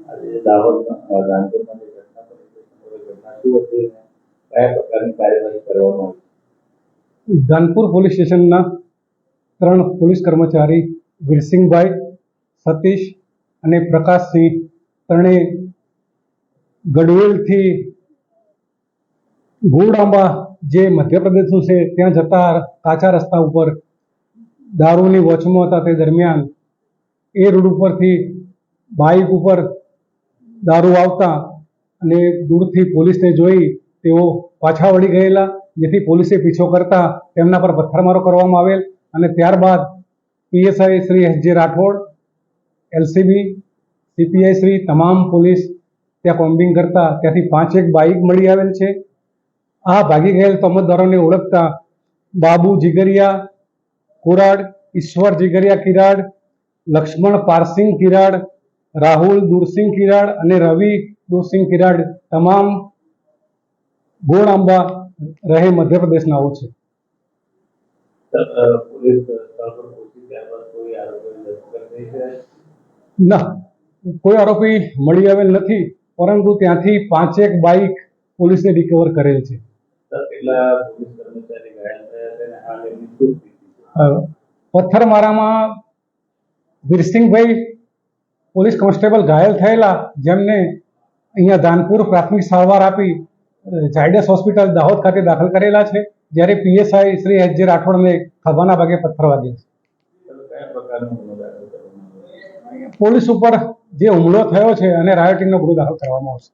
આજે દાહોદમાં પોલીસ સ્ટેશનના ત્રણ પોલીસ કર્મચારી વીરસિંહભાઈ, સતીશ અને પ્રકાશસિંહ ત્રણે ગઢવેલથી ગોળાંબા જે મધ્યપ્રદેશનું છે, ત્યાં જતા કાચા રસ્તા ઉપર દારૂની વોચમાં હતા તે દરમિયાન એ રોડ ઉપરથી બાઇક ઉપર દારૂ આવતા અને દૂરથી પોલીસને જોઈ તેઓ પાછા વળી ગયેલા, જેથી પોલીસે પીછો કરતા તેમના પર પથ્થરમારો કરવામાં આવેલ અને ત્યારબાદ પીએસઆઈ શ્રી એસ જે રાઠોડ, એલસીબી, સીપીઆઈ શ્રી તમામ પોલીસ ત્યાં કોમ્બિંગ કરતા ત્યાંથી પાંચેક બાઇક મળી આવેલ છે. આ ભાગી ગયેલ તમતદારોને ઓળખતા બાબુ જીગરિયા, કુરાડ, ઈશ્વર જીગરિયા કિરાડ, લક્ષ્મણ પારસિંગ કિરાડ રાહુલ, દુરસિંહ કિરાડ અને રવિ, દુરસિંહ કિરાડ તમામ ગોળ આંબા રહે મધ્યપ્રદેશનાઓ છે. ના, કોઈ આરોપી મળી આવેલ નથી, પરંતુ ત્યાંથી પાંચેક બાઇક પોલીસે રિકવર કરેલ છે. પથ્થરમારામાં વીરસિંહભાઈ પોલીસ કોન્સ્ટેબલ ઘાયલ થયેલા જેમને અહીંયા દાનપુર પ્રાથમિક સારવાર આપી ઝાયડસ હોસ્પિટલ દાહોદ ખાતે દાખલ કરેલા છે, જ્યારે પીએસઆઈ શ્રી એચ જે રાઠોડને ખભાના ભાગે પથ્થર વાગ્યા છે. પોલીસ ઉપર જે હુમલો થયો છે અને રાયોટિંગનો ગુનો દાખલ કરવામાં આવશે.